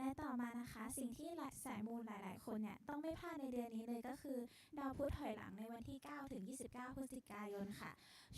และต่อมานะคะ สิ่งที่สายมูลหลาย ๆ คนเนี่ยต้องไม่พลาดในเดือนนี้เลยก็คือ ดาวพุธถอยหลังในวันที่ 9 ถึง 29 พฤศจิกายนค่ะ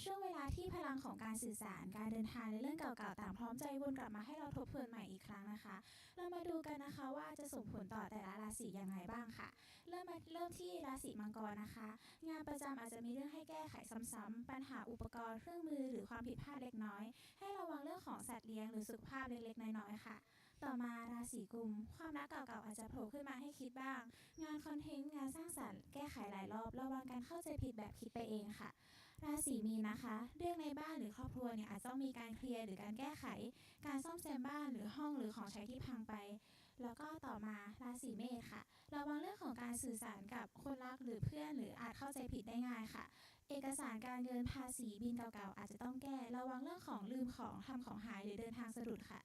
ช่วงเวลาที่พลังของการสื่อสาร การเดินทางในเรื่องเก่า ๆ ต่างพร้อมใจวนกลับมาให้เราทบทวนใหม่อีกครั้งนะคะ เรามาดูกันนะคะว่าจะส่งผลต่อแต่ละราศีอย่างไรบ้างค่ะ เริ่มมาเริ่มที่ราศีมังกรนะคะ งานประจำอาจจะมีเรื่องให้แก้ไขซ้ำๆปัญหาอุปกรณ์เครื่องมือหรือความผิดพลาดเล็กน้อย ให้ระวังเรื่องของสัตว์เลี้ยงหรือสุขภาพเล็ก ๆ น้อย ๆ ค่ะ ต่อมาราศีกุม ความรักเก่าๆอาจจะโผล่ขึ้นมาให้คิดบ้าง งานคอนเทนต์งานสร้างสรรค์แก้ไขหลายรอบระวังการเข้าใจผิดแบบคิดไปเองค่ะ ราศีมีนนะคะ เรื่องในบ้านหรือครอบครัวเนี่ยอาจต้องมีการเคลียร์หรือการแก้ไข การซ่อมแซมบ้านหรือห้องหรือของใช้ที่พังไป แล้วก็ต่อมาราศีเมษค่ะ ระวังเรื่องของการสื่อสารกับคนรักหรือเพื่อนหรืออาจเข้าใจผิดได้ง่ายค่ะ เอกสารการเงินภาษีบินเก่าๆอาจจะต้องแก้ ระวังเรื่องของลืมของทำของหายหรือเดินทางสะดุดค่ะ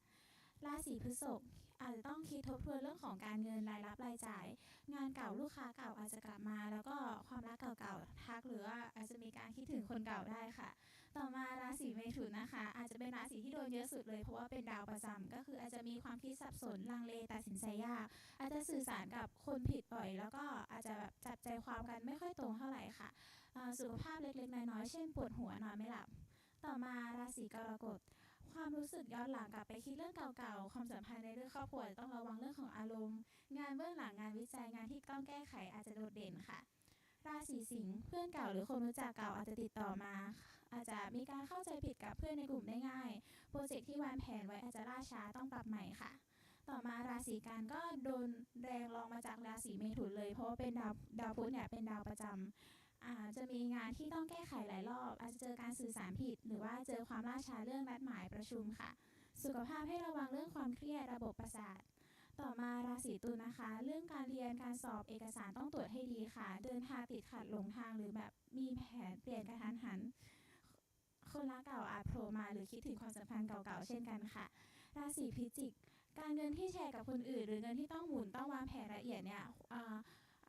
ราศีพฤษภอาจจะต้องคิดทบทวนเรื่องของการเงินรายรับรายจ่าย งานเก่าลูกค้าเก่าอาจจะกลับมา แล้วก็ความรักเก่าๆทักหรือว่าอาจจะมีการคิดถึงคนเก่าได้ค่ะ ต่อมาราศีเมถุนนะคะ อาจจะเป็นราศีที่โดนเยอะสุดเลยเพราะว่าเป็นดาวประจำก็คืออาจจะมีความคิดสับสนลังเลตัดสินใจยาก อาจจะสื่อสารกับคนผิดบ่อย แล้วก็อาจจะแบบจับใจความกันไม่ค่อยตรงเท่าไหร่ค่ะสุขภาพเล็กๆน้อยๆเช่นปวดหัวนอนไม่หลับ ต่อมาราศีกรกฎ ความรู้สึกย้อนหลังกลับไปคิดเรื่องเก่าๆ ความสัมพันธ์ในเรื่องครอบครัวต้องระวังเรื่องของอารมณ์ งานเบื้องหลังงานวิจัยงานที่ต้องแก้ไขอาจจะโดดเด่นค่ะ ราศีสิงห์เพื่อนเก่าหรือคนรู้จักเก่าอาจจะติดต่อมา อาจจะมีการเข้าใจผิดกับเพื่อนในกลุ่มได้ง่าย โปรเจกต์ที่วางแผนไว้อาจจะล่าช้าต้องปรับใหม่ค่ะ ต่อมาราศีกันก็โดนแรงรองมาจากราศีเมถุนเลย เพราะว่าเป็นดาวดาวพุธเนี่ยเป็นดาวประจำ อาจจะมีงานที่ต้องแก้ไขหลายรอบ อาจจะเจอการสื่อสารผิด หรือว่าเจอความล่าช้าเรื่องนัดหมายประชุมค่ะ สุขภาพให้ระวังเรื่องความเครียดระบบประสาท ต่อมาราศีตุลนะคะ เรื่องการเรียนการสอบเอกสารต้องตรวจให้ดีค่ะ เดินทางติดขัดหลงทางหรือแบบมีแผนเปลี่ยนกระทันหันคนรักเก่าอาจโผล่มาหรือคิดถึงความสัมพันธ์เก่าๆเช่นกันค่ะ ราศีพิจิก การเงินที่แชร์กับคนอื่น หรือเงินที่ต้องหมุนต้องวางแผนละเอียดเนี่ย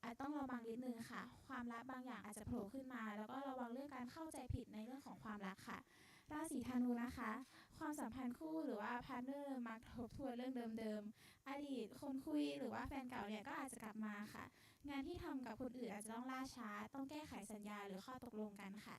อาจต้องระวังนิดนึงค่ะ ความลับบางอย่างอาจจะโผล่ขึ้นมา แล้วก็ระวังเรื่องการเข้าใจผิดในเรื่องของความรักค่ะราศีธนูนะคะ ความสัมพันธ์คู่หรือว่าพาร์ทเนอร์มักทบทวนเรื่องเดิมๆ อดีตคนคุยหรือว่าแฟนเก่าเนี่ยก็อาจจะกลับมาค่ะ งานที่ทำกับคนอื่นอาจจะต้องล่าช้า ต้องแก้ไขสัญญาหรือข้อตกลงกันค่ะ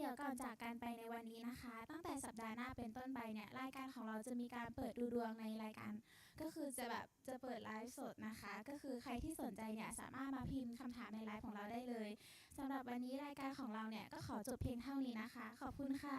เดี๋ยวก่อนจากกันไปในวันนี้นะคะ ตั้งแต่สัปดาห์หน้าเป็นต้นไปเนี่ยรายการของเราจะมีการเปิดดูดวงในรายการ ก็คือจะแบบจะเปิดไลฟ์สดนะคะ ก็คือใครที่สนใจเนี่ยสามารถมาพิมพ์คำถามในไลฟ์ของเราได้เลยสำหรับวันนี้รายการของเราเนี่ยก็ขอจบเพียงเท่านี้นะคะ ขอบคุณค่ะ